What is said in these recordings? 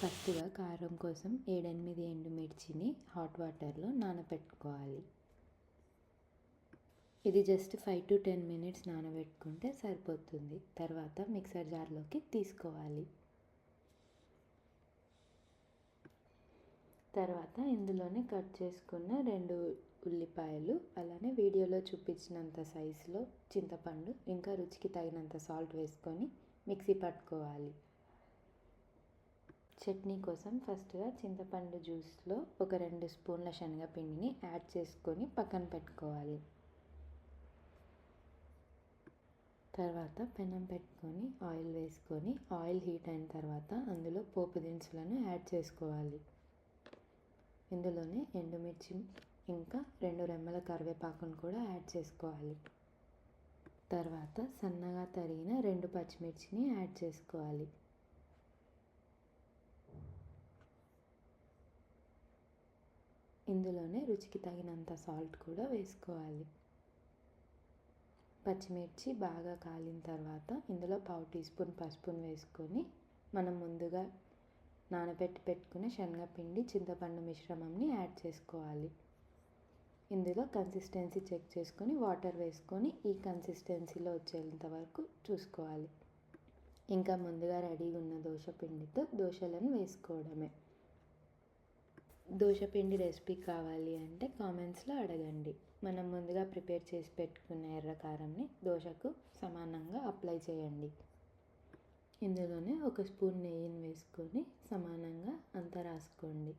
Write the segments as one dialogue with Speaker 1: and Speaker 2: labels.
Speaker 1: ఫస్ట్గా కారం కోసం ఏడెనిమిది ఎండుమిర్చిని హాట్ వాటర్లో నానబెట్టుకోవాలి ఇది just five to ten minutes నానబెట్టుకుంటే సరిపోతుంది. తర్వాత మిక్సర్ జార్లోకి తీసుకోవాలి. తర్వాత ఇందులోనే కట్ చేసుకున్న రెండు ఉల్లిపాయలు అలానే వీడియోలో చూపించినంత సైజులో చింతపండు ఇంకా రుచికి తగినంత సాల్ట్ వేసుకొని మిక్సీ పట్టుకోవాలి. చట్నీ కోసం ఫస్ట్గా చింతపండు జ్యూస్లో ఒక రెండు స్పూన్ల శనగపిండిని యాడ్ చేసుకొని పక్కన పెట్టుకోవాలి. తర్వాత పెనం పెట్టుకొని ఆయిల్ వేసుకొని ఆయిల్ హీట్ అయిన తర్వాత అందులో పోపు దినుసులను యాడ్ చేసుకోవాలి. ఇందులోనే ఎండుమిర్చి ఇంకా రెండు రెమ్మల కరివేపాకును కూడా యాడ్ చేసుకోవాలి. తర్వాత సన్నగా తరిగిన రెండు పచ్చిమిర్చిని యాడ్ చేసుకోవాలి. ఇందులోనే రుచికి తగినంత సాల్ట్ కూడా వేసుకోవాలి. పచ్చిమిర్చి బాగా కాలిన తర్వాత ఇందులో పావు టీ స్పూన్ పసుపును వేసుకొని మనం ముందుగా నానబెట్టి పెట్టుకున్న శనగపిండి చింతపండు మిశ్రమంని యాడ్ చేసుకోవాలి. ఇందులో కన్సిస్టెన్సీ చెక్ చేసుకొని వాటర్ వేసుకొని ఈ కన్సిస్టెన్సీలో వచ్చేంత వరకు చూసుకోవాలి. ఇంకా ముందుగా రెడీగా ఉన్న దోశ పిండితో దోశలను వేసుకోవడమే. దోశపిండి రెసిపీ కావాలి అంటే కామెంట్స్లో అడగండి. మనం ముందుగా ప్రిపేర్ చేసి పెట్టుకున్న ఎర్ర కారంని దోశకు సమానంగా అప్లై చేయండి. ఇందులోనే ఒక స్పూన్ నెయ్యిని వేసుకొని సమానంగా అంతా రాసుకోండి.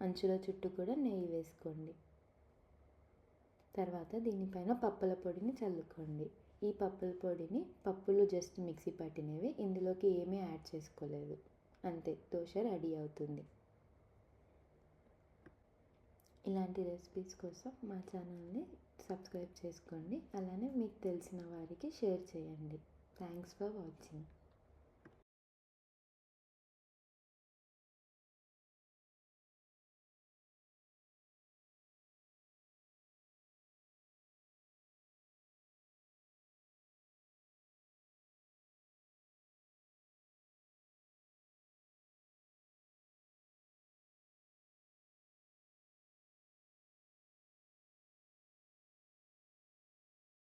Speaker 1: అంచుల చుట్టూ కూడా నెయ్యి వేసుకోండి. తర్వాత దీనిపైన పప్పుల పొడిని చల్లుకోండి. ఈ పప్పుల పొడిని పప్పులు జస్ట్ మిక్సీ పట్టినవి ఇందులోకి ఏమీ యాడ్ చేసుకోలేదు. అంతే దోశ రెడీ అవుతుంది. ఇలాంటి రెసిపీస్ కోసం మా ఛానల్ని సబ్స్క్రైబ్ చేసుకోండి. అలానే మీకు తెలిసిన వారికి షేర్ చేయండి. Thanks for watching